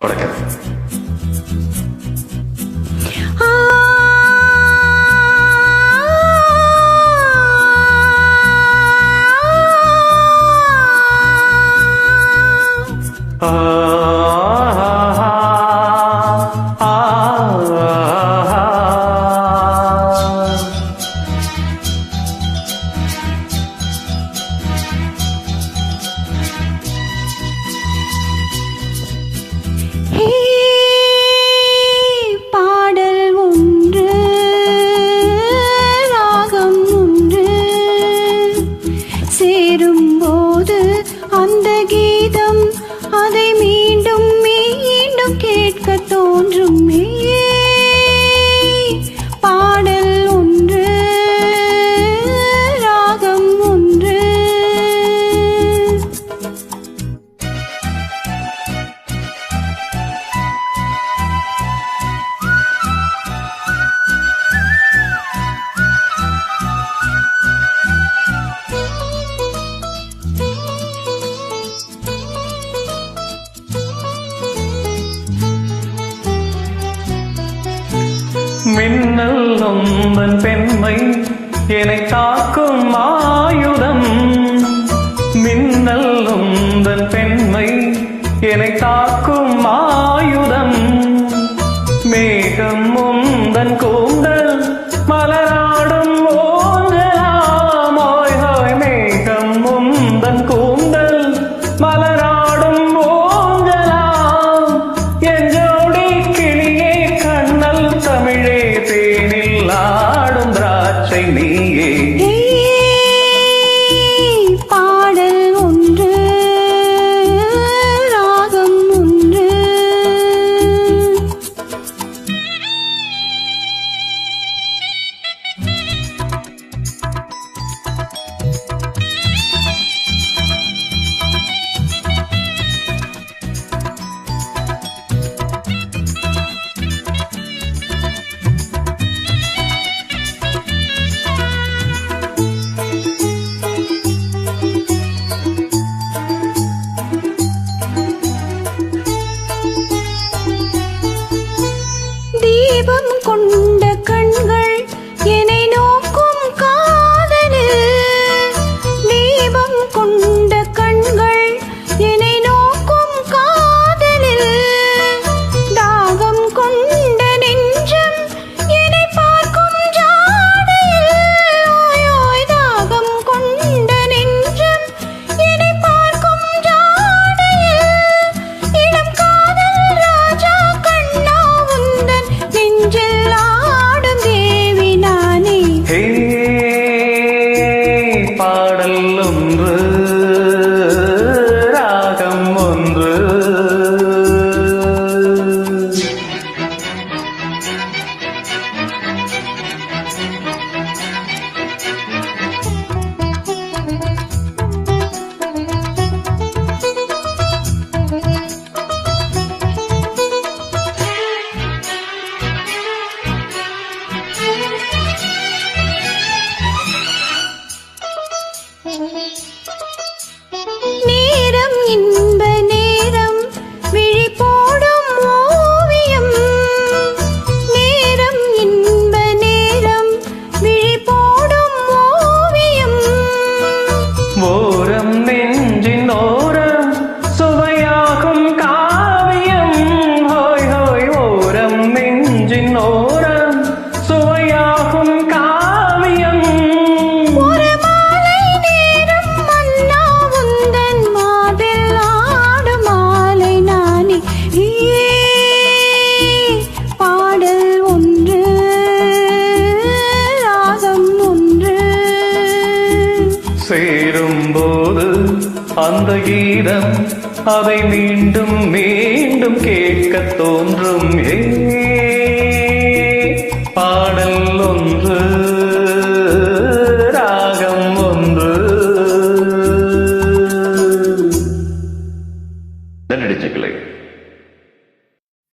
வணக்கம். மின்னல் நொந்தன் பெண்மை என்னை தாக்கும் ஆயுதம். மின்னல் நொந்தன் பெண்மை என்னை தாக்கும் கொண்ட கண்கள். பாடல் ஒன்று. அந்த கீதம் அதை மீண்டும் மீண்டும் கேட்க தோன்றும். ஏ